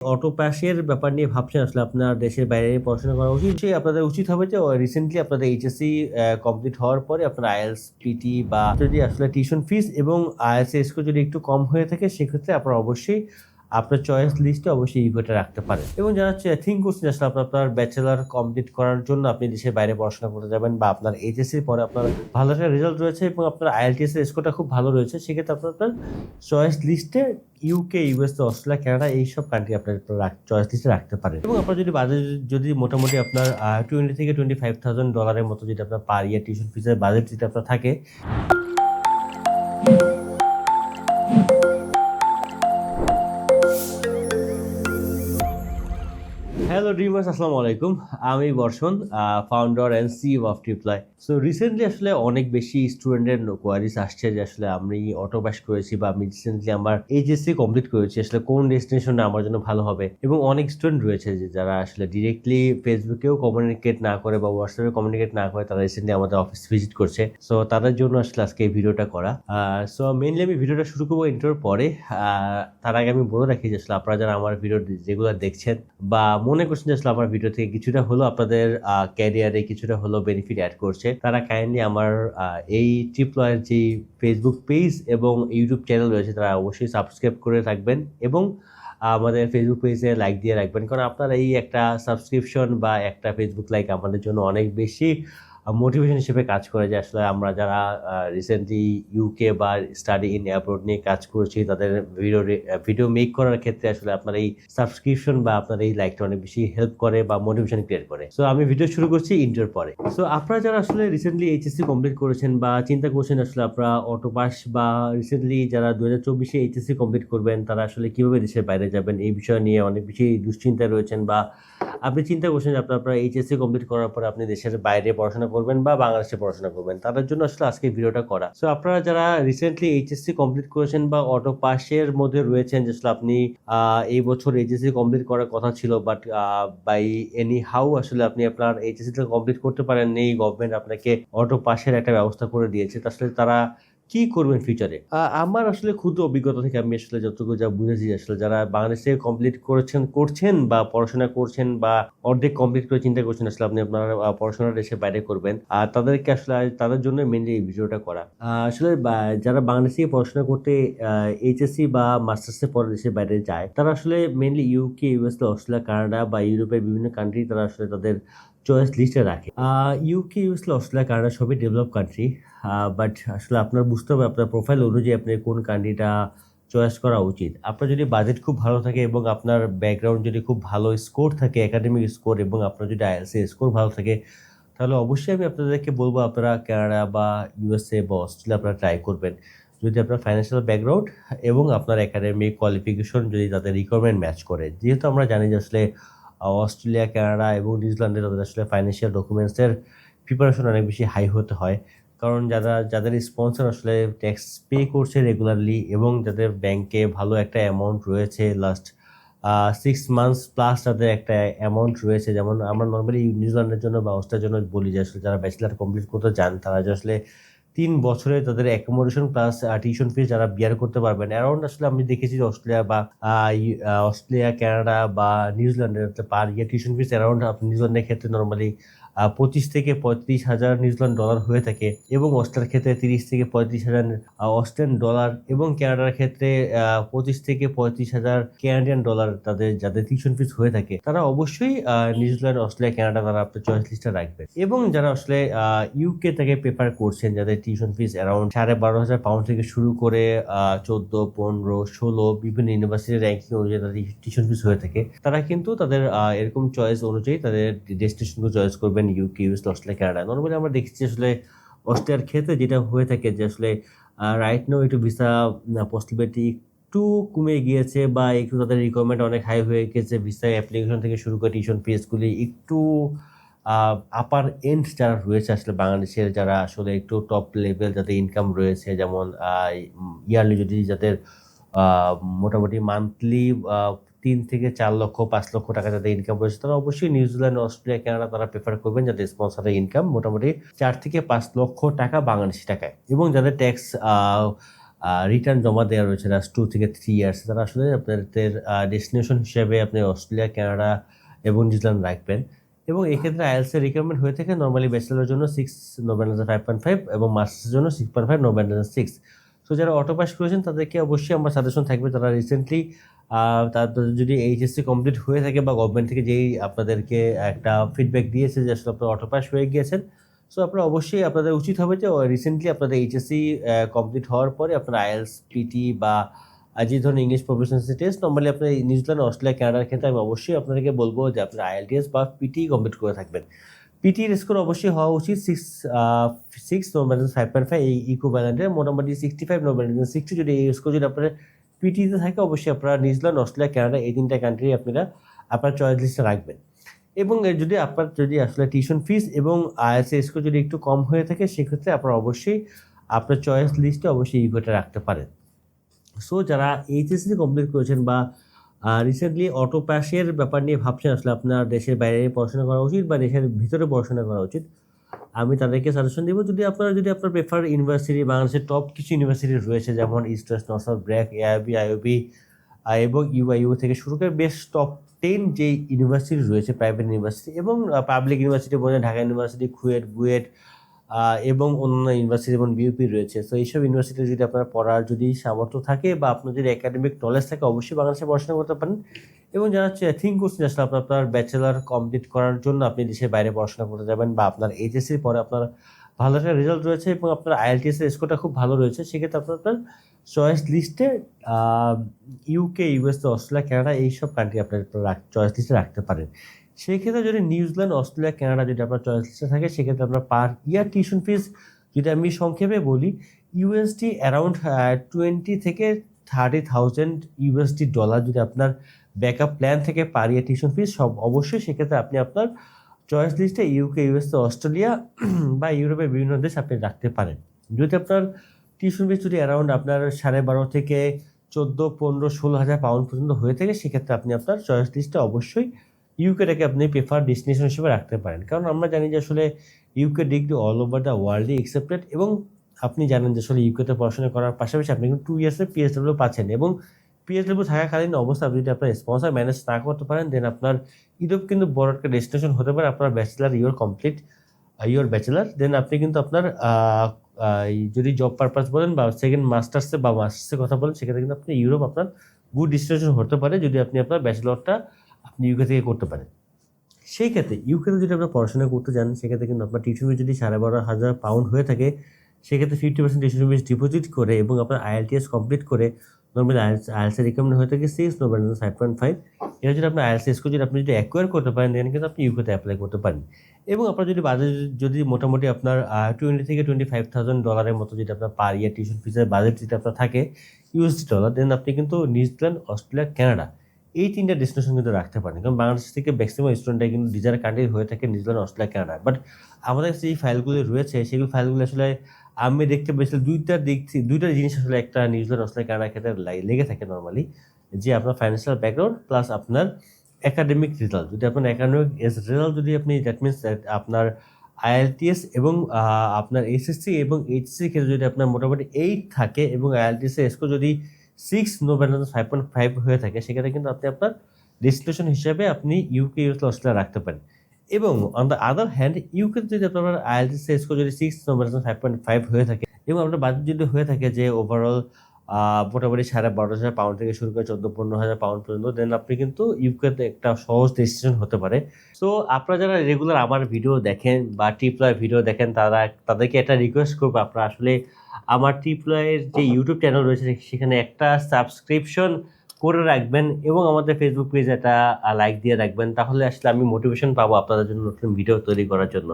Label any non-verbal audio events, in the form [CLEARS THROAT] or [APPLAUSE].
Auto পাসের ব্যাপার নিয়ে ভাবছেন আসলে আপনার দেশের বাইরে পড়াশোনা করা উচিত? সে আপনাদের উচিত হবে যে রিসেন্টলি আপনাদের এইচএসসি কমপ্লিট হওয়ার পরে আপনার আইএলস পিটি বা যদি আসলে টিউশন ফিস এবং আইএলস স্কোর যদি একটু কম হয়ে থাকে, সেক্ষেত্রে আপনার অবশ্যই আপনার চয়েস লিস্টে অবশ্যই ইউকোটা রাখতে পারেন। এবং যারা থিঙ্ক করছেন আসলে আপনার আপনার ব্যাচেলার কমপ্লিট করার জন্য আপনি দেশের বাইরে পড়াশোনা করতে যাবেন বা আপনার এইচএসসির পরে আপনার ভালো একটা রেজাল্ট রয়েছে এবং আপনার আইএলটিএস এর স্কোরটা খুব ভালো রয়েছে, সেক্ষেত্রে আপনার আপনার চয়েস লিস্টে ইউকে ইউএস অস্ট্রেলিয়া কানাডা এইসব কান্ট্রি আপনার চয়েস লিস্টে রাখতে পারেন। এবং আপনার যদি বাজেট যদি মোটামুটি আপনার টোয়েন্টি থেকে টোয়েন্টি ফাইভ থাউজেন্ড ডলারের মতো যদি আপনার পার ইয়ার টিউশন ফিজের বাজেট যদি আপনার থাকে। ড্রিমার্স আসসালামু আলাইকুম। আমি Barshan founder and C of Triply so recently আসলে অনেক বেশি স্টুডেন্টের কোয়ারিজ আসছে যে আসলে আমি অটো পাস করেছি বা আমি রিসেন্টলি আমার এইচএসসি কমপ্লিট করেছি, আসলে কোন ডেস্টিনেশনটা আমার জন্য ভালো হবে? এবং অনেক স্টুডেন্ট রয়েছে যে যারা আসলে ডিরেক্টলি ফেসবুকেও কমিউনিকেট না করে বা হোয়াটসঅ্যাপে কমিউনিকেট না করে, তারা রিসেন্টলি আমাদের অফিস ভিজিট করছে। সো তাদের জন্য আসলে আজকে এই ভিডিওটা করা। সো মেনলি আমি ভিডিওটা শুরু করব ইন্টার পরে। তার আগে আমি বলে রাখি যে আসলে আপনারা যারা আমার ভিডিও যেগুলো দেখছেন বা মনে করছেন যে আসলে আমার ভিডিও থেকে কিছুটা হলো আপনাদের ক্যারিয়ারে কিছুটা হলো বেনিফিট অ্যাড করছে। তারা কাইন্ডলি আমার এই ট্রিপ্লয়ের যে ফেসবুক পেজ এবং ইউটিউব চ্যানেল রয়েছে, তারা অবশ্যই সাবস্ক্রাইব করে রাখবেন এবং আমাদের ফেসবুক পেজে লাইক দিয়ে রাখবেন। কারণ আপনার এই একটা সাবস্ক্রিপশন বা একটা ফেসবুক লাইক আমাদের জন্য অনেক বেশি মোটিভেশন হিসেবে কাজ করে যে আসলে আমরা যারা রিসেন্টলি ইউকে বা স্টাডি ইন অ্যাব্রোড নিয়ে কাজ করছি, তাদের ভিডিও ভিডিও মেক করার ক্ষেত্রে আসলে আপনার এই সাবস্ক্রিপশন বা আপনার এই লাইকটা অনেক বেশি হেল্প করে বা মোটিভেশন ক্রিয়েট করে। সো আমি ভিডিও শুরু করছি ইন্টার পরে। সো আপনারা যারা আসলে রিসেন্টলি এইচএসসি কমপ্লিট করেছেন বা চিন্তা করছেন আসলে আপনারা অটো পাস বা রিসেন্টলি যারা দু হাজার চব্বিশে এইচএসসি কমপ্লিট করবেন, তারা আসলে কীভাবে দেশের বাইরে যাবেন, এই বিষয় নিয়ে অনেক বেশি দুশ্চিন্তায় রয়েছেন বা আপনি চিন্তা করছেন আপনার আপনার এইচএসসি কমপ্লিট করার পরে আপনি দেশের বাইরে পড়াশোনা করবেন বা বাংলাদেশে পড়াশোনা করবেন, তাদের জন্য আসলে আজকে ভিডিওটা করা। সো আপনারা যারা রিসেন্টলি এইচএসসি কমপ্লিট করেছেন বা অটো পাসের মধ্যে রয়েছেন, যে আসলে আপনি এই বছর এইচএসসি কমপ্লিট করার কথা ছিল বাট বাই এনি হাউ আসলে আপনি আপনার এইচএসসিটা কমপ্লিট করতে পারেননি গভর্নমেন্ট আপনাকে অটো পাশের একটা ব্যবস্থা করে দিয়েছে আসলে তারা কি করবেন ফিউচারে আমার আসলে ক্ষুদ্র অভিজ্ঞতা থেকে আমি আসলে যতটুকু যা বুঝেছি আসলে যারা বাংলাদেশে কমপ্লিট করেছেন, করছেন বা পড়াশোনা করছেন বা অর্ধেক কমপ্লিট করে চিন্তা করছেন, আসলে আপনি আপনার পড়াশোনা দেশে বাইরে করবেন আর তাদেরকে আসলে তাদের জন্য মেনলি এই ভিডিওটা করা। আসলে যারা বাংলাদেশে গিয়ে পড়াশোনা করতে এইচএসসি বা মাস্টার্সে পরে দেশের বাইরে যায়, তারা আসলে mainly UK US Australia Canada বা ইউরোপের বিভিন্ন কান্ট্রি তারা আসলে তাদের চয়েস লিস্টে রাখে। ইউকে ইউএস অস্ট্রেলিয়া কানাডা সবই ডেভেলপ কান্ট্রি বাট আসলে আপনার বুঝতে হবে, আপনার প্রোফাইল অনুযায়ী আপনি কোন কান্ট্রিটা চয়েস করা উচিত। আপনার যদি বাজেট খুব ভালো থাকে এবং আপনার ব্যাকগ্রাউন্ড যদি খুব ভালো স্কোর থাকে একাডেমিক স্কোর এবং আপনার যদি আইএলসি স্কোর ভালো থাকে, তাহলে অবশ্যই আমি আপনাদেরকে বলব, আপনারা কানাডা বা ইউএসএ বা অস্ট্রেলিয়া আপনারা ট্রাই করবেন। যদি আপনার ফাইন্যান্সিয়াল ব্যাকগ্রাউন্ড এবং আপনার একাডেমিক কোয়ালিফিকেশন যদি তাদের রিকোয়ারমেন্ট ম্যাচ করে। যেহেতু আমরা জানি যে আসলে অস্ট্রেলিয়া, কানাডা এবং নিউজিল্যান্ডে তাদের আসলে ফাইন্যান্সিয়াল ডকুমেন্টসের প্রিপারেশন অনেক বেশি হাই হতে হয়। কারণ যারা, যাদের স্পন্সর আসলে ট্যাক্স পে করছে রেগুলারলি এবং যাদের ব্যাংকে ভালো একটা অ্যামাউন্ট রয়েছে লাস্ট সিক্স মান্থস প্লাস তাদের একটা অ্যামাউন্ট রয়েছে। যেমন আমরা নর্মালি নিউজিল্যান্ডের জন্য বা অস্ট্রেলিয়ার জন্য বলি যে আসলে যারা ব্যাচেলার কমপ্লিট করতে চান, তারা যে আসলে তিন বছরে তাদের অ্যাকোমোডেশন প্লাস টিউশন ফিস যারা বিয়ার করতে পারবেন। অ্যারাউন্ড আসলে আমি দেখেছি যে অস্ট্রেলিয়া বা অস্ট্রেলিয়া কানাডা বা নিউজিল্যান্ডের পার ইয়ার টিউশন ফিস অ্যারাউন্ড নিউজিল্যান্ডের ক্ষেত্রে নর্মালি পঁচিশ থেকে পঁয়ত্রিশ হাজার নিউজিল্যান্ড ডলার হয়ে থাকে এবং অস্ট্রেলিয়ার ক্ষেত্রে তিরিশ থেকে পঁয়ত্রিশ হাজার অস্ট্রেলিয়ান ডলার এবং কানাডার ক্ষেত্রে পঁচিশ থেকে পঁয়ত্রিশ হাজার ক্যানাডিয়ান ডলার তাদের যাদের টিউশন ফিস হয়ে থাকে, তারা অবশ্যই নিউজিল্যান্ড অস্ট্রেলিয়া কানাডা তারা আপনার চয়েস লিস্টে রাখবে। এবং যারা আসলে ইউকে থেকে পেপার করছেন, যাদের টিউশন ফিস অ্যারাউন্ড সাড়ে বারো হাজার পাউন্ড থেকে শুরু করে চোদ্দ, পনেরো, ষোলো বিভিন্ন ইউনিভার্সিটি র্যাঙ্কিং অনুযায়ী তাদের টিউশন ফিস হয়ে থাকে। তারা কিন্তু তাদের এরকম চয়েস অনুযায়ী তাদের ডেস্টিনেশনকে চয়েস করবেন UK US Australia Canada normally আমরা দেখছি আসলে অস্ট্রেলিয়ার ক্ষেত্রে যেটা হয়ে থাকে যে আসলে রাইট নো একটু ভিসা পসিবিলিটি একটু কমে গিয়েছে বা একটু তাদের রিকোয়ারমেন্ট অনেক হাই হয়ে গেছে। ভিসা অ্যাপ্লিকেশন থেকে শুরু করে টিউশন ফিসগুলি একটু আপার এন্ড যারা রয়েছে আসলে বাংলাদেশের যারা আসলে একটু টপ লেভেল যাদের ইনকাম রয়েছে, যেমন ইয়ারলি যদি যাদের মোটামুটি মান্থলি তিন থেকে চার লক্ষ, পাঁচ লক্ষ টাকা যাদের ইনকাম রয়েছে, তারা অবশ্যই নিউজিল্যান্ড অস্ট্রেলিয়া কানাডা তারা প্রেফার করবেন যাদের স্পন্সরের ইনকাম মোটামুটি চার থেকে পাঁচ লক্ষ টাকা বাংলাদেশি টাকায়। এবং যাদের ট্যাক্স রিটার্ন জমা দেওয়া রয়েছে লাস্ট টু থেকে থ্রি ইয়ার্স তারা আসলে আপনাদের ডেস্টিনেশন হিসেবে আপনি অস্ট্রেলিয়া কানাডা এবং নিউজিল্যান্ড রাখবেন। এবং এক্ষেত্রে আইএলসের রিকোয়ারমেন্ট হয়ে থাকে নর্মালি ব্যাচেলারের জন্য সিক্স নোভেন্ডার ফাইভ পয়েন্ট ফাইভ এবং মাস্টার্সের জন্য সিক্স পয়েন্ট ফাইভ নোভেন্ডার সিক্স সো যারা অটো পাস করেছেন, তাদেরকে অবশ্যই আমার সাজেশন থাকবে তারা রিসেন্টলি তাদের যদি এইচএসসি কমপ্লিট হয়ে থাকে বা গভর্নমেন্ট থেকে যেই আপনাদেরকে একটা ফিডব্যাক দিয়েছে যে আসলে আপনারা অটো পাস হয়ে গিয়েছেন সো আপনারা অবশ্যই আপনাদের উচিত হবে যে রিসেন্টলি আপনাদের এইচএসসি কমপ্লিট হওয়ার পরে আপনারা আইএলস পিটি বা আর যে ধরনের ইংলিশ প্রফেশনালসি টেস্ট নর্মালি আপনার নিউজিল্যান্ড অস্ট্রেলিয়া কানাডার ক্ষেত্রে আমি অবশ্যই আপনাদেরকে বলব যে আপনার আইএলটিএস বা পিটি কমপ্লিট করে থাকবেন। পিটির স্কোর অবশ্যই হওয়া উচিত সিক্স সিক্স নোভেন্ট ফাইভ পয়েন্ট ফাইভ এই ইকো ব্যালেন্টে মোটামুটি সিক্সটি ফাইভ নোভেন্ট সিক্সটি যদি এই স্কোর যদি আপনার পিটিতে থাকে, অবশ্যই আপনারা নিউজিল্যান্ড অস্ট্রেলিয়া কানাডা এই তিনটা কান্ট্রি আপনারা আপনার চয়েস লিস্টে রাখবেন। এবং যদি আপনার যদি আসলে টিউশন ফিস এবং আইএসএ স্কোর যদি একটু কম হয়ে থাকে, সেক্ষেত্রে আপনারা অবশ্যই আপনার চয়েস লিস্টে অবশ্যই ইকোটা রাখতে পারেন। সো যারা এইচএসসি কমপ্লিট করেছেন বা রিসেন্টলি অটো ব্যাপার নিয়ে ভাবছেন, আসলে আপনার দেশের বাইরে পড়াশোনা করা উচিত বা দেশের ভিতরে পড়াশোনা করা উচিত, আমি তাদেরকে সাজেশন দিব, যদি আপনারা, যদি আপনার প্রেফার ইউনিভার্সিটি বাংলাদেশের টপ কিছু ইউনিভার্সিটি রয়েছে, যেমন East West BRAC AIB IOB এবং ইউআইইউ থেকে শুরু করে বেশ টপ টেন যে ইউনিভার্সিটি রয়েছে প্রাইভেট ইউনিভার্সিটি এবং পাবলিক ইউনিভার্সিটি বলে ঢাকা ইউনিভার্সিটি খুয়েট বুয়েট এবং অন্যান্য ইউনিভার্সিটি যেমন বিউপি রয়েছে। তো এইসব ইউনিভার্সিটি যদি আপনার পড়ার যদি সামর্থ্য থাকে বা আপনার যদি একাডেমিক নলেজ থাকে, অবশ্যই বাংলাদেশে পড়াশোনা করতে পারেন। এবং যারা থিঙ্ক করছেন আসলে আপনার আপনার ব্যাচেলার কমপ্লিট করার জন্য আপনি দেশের বাইরে পড়াশোনা করতে যাবেন বা আপনার এইচএসসির পরে আপনার ভালো একটা রেজাল্ট রয়েছে এবং আপনার আইএলটিএস এর স্কোরটা খুব ভালো রয়েছে, সেক্ষেত্রে আপনার আপনার চয়েস লিস্টে ইউকে ইউএস অস্ট্রেলিয়া কানাডা এইসব কান্ট্রি আপনার চয়েস লিস্টে রাখতে পারেন। সেই ক্ষেত্রে যদি নিউজিল্যান্ড অস্ট্রেলিয়া, কানাডা যদি আপনার চয়েস লিস্টে থাকে, সেক্ষেত্রে আপনার পার ইয়ার টিউশন ফিস যদি আমি সংক্ষেপে বলি ইউএসডি অ্যারাউন্ড টোয়েন্টি থেকে থার্টি থাউজেন্ড ইউএসডি ডলার যদি আপনার ব্যাকআপ প্ল্যান থেকে পার ইয়ার টিউশন ফিস সব অবশ্যই সেক্ষেত্রে আপনি আপনার চয়েস লিস্টে ইউকে ইউএস অস্ট্রেলিয়া [CLEARS THROAT] বা ইউরোপের বিভিন্ন দেশ আপনি রাখতে পারেন। যদি আপনার টিউশন ফিস যদি অ্যারাউন্ড আপনার সাড়ে বারো থেকে চোদ্দ, পনেরো, ষোলো হাজার পাউন্ড পর্যন্ত হয়ে থাকে, সেক্ষেত্রে আপনি আপনার চয়েস লিস্টে অবশ্যই ইউকেটাকে আপনি প্রেফার ডেস্টিনেশন হিসেবে রাখতে পারেন। কারণ আমরা জানি যে আসলে UK degree all over the ওয়ার্ল্ডই accepted এবং আপনি জানেন যে আসলে ইউকেতে পড়াশোনা করার পাশাপাশি আপনি কিন্তু টু ইয়ার্সের পিএসডব্লিউ পাচ্ছেন এবং পিএসডব্লিউ থাকাকালীন অবস্থা আপনি যদি আপনার স্পন্সর ম্যানেজ না করতে পারেন দেন আপনার ইউরোপ কিন্তু বড় একটা ডেস্টিনেশন হতে পারে আপনার bachelor your complete your bachelor then আপনি কিন্তু আপনার আহ, এই যদি জব পারপাস বলেন বা সেকেন্ড মাস্টার্সে বা মাস্টার্সের কথা বলেন সেক্ষেত্রে কিন্তু আপনি ইউরোপ আপনার গুড ডেস্টিনেশন হতে পারে। যদি আপনি আপনার ব্যাচেলরটা আপনি ইউকে থেকে করতে পারেন। সেই ক্ষেত্রে ইউকেতে যদি আপনার পড়াশোনা করতে যান সেক্ষেত্রে কিন্তু আপনার টিউশন ফি যদি সাড়ে বারো হাজার পাউন্ড হয়ে থাকে সেক্ষেত্রে fifty percent tuition fees deposit করে এবং আপনার আইএলটিএস কমপ্লিট করে নর্মালি আইএলস আইএলসের রিকমেন্ড হয়ে থাকে সিক্স নোভেন্ট ফাইভ পয়েন্ট ফাইভ এটা যদি আপনার আইএলস স্কোর যদি আপনি যদি অ্যাকোয়ার করতে পারেন দেন কিন্তু আপনি ইউকেতে অ্যাপ্লাই করতে পারেন। এবং আপনার যদি বাজেট যদি মোটামুটি আপনার টোয়েন্টি থেকে টোয়েন্টি ফাইভ থাউজেন্ড ডলারের মতো যদি আপনার পার ইয়ার টিউশন ফিসের বাজেট যদি আপনার থাকে ইউএসডি ডলার দেন আপনি কিন্তু নিউজিল্যান্ড, অস্ট্রেলিয়া কানাডা এই তিনটা ডেস্টিনেশন কিন্তু রাখতে পারেন। কারণ বাংলাদেশ থেকে ম্যাক্সিমাম স্টুডেন্টরা কিন্তু ডিজার কান্ট্রি হয়ে থাকে নিউজিল্যান্ড অস্ট্রেলিয়া কানাডা বাট আমাদের কাছে যে ফাইলগুলো রয়েছে, সেগুলো ফাইলগুলো আসলে আমি দেখতে পেয়েছিলাম দুইটা দিক দুইটা জিনিস আসলে একটা নিউজিল্যান্ড অস্ট্রেলিয়া কানাডার ক্ষেত্রে লেগে থাকে নর্মালি যে আপনার ফাইন্যান্সিয়াল ব্যাকগ্রাউন্ড প্লাস আপনার একাডেমিক রেজাল্ট যদি আপনার একাডেমিক রেজাল্ট যদি আপনি দ্যাট মিনস আপনার আইএলটিএস এবং আপনার এসএসসি এবং এইচএসসি ক্ষেত্রে যদি আপনার মোটামুটি এইট থাকে এবং আইএলটিএস এর স্কোর যদি six no balance five point five হয়ে থাকে সেক্ষেত্রে কিন্তু আপনি আপনার ডেস্টিনেশন হিসাবে আপনি ইউকে ইউএস অস্ট্রেলিয়া রাখতে পারেন। এবং on the other hand UK যদি আপনার আইএলটিএস স্কোর যদি six no balance five point five হয়ে থাকে, এবং আপনার বাজেট যদি হয়ে থাকে যে ওভারঅল মোটামুটি সাড়ে বারো হাজার পাউন্ড থেকে শুরু করে চোদ্দ, পনেরো হাজার পাউন্ড পর্যন্ত দেন আপনি কিন্তু ইউকেতে একটা সহজ ডেস্টিনেশন হতে পারে। সো আপনারা যারা রেগুলার আমার ভিডিও দেখেন বা টিপ্লয় ভিডিও দেখেন, তারা, তাদেরকে একটা রিকোয়েস্ট করব আপনারা আসলে আমার টিপ্লয়ের যে ইউটিউব চ্যানেল রয়েছে সেখানে একটা সাবস্ক্রিপশন করে রাখবেন এবং আমাদের ফেসবুক পেজ একটা লাইক দিয়ে রাখবেন। তাহলে আসলে আমি মোটিভেশন পাবো আপনাদের জন্য নতুন ভিডিও তৈরি করার জন্য।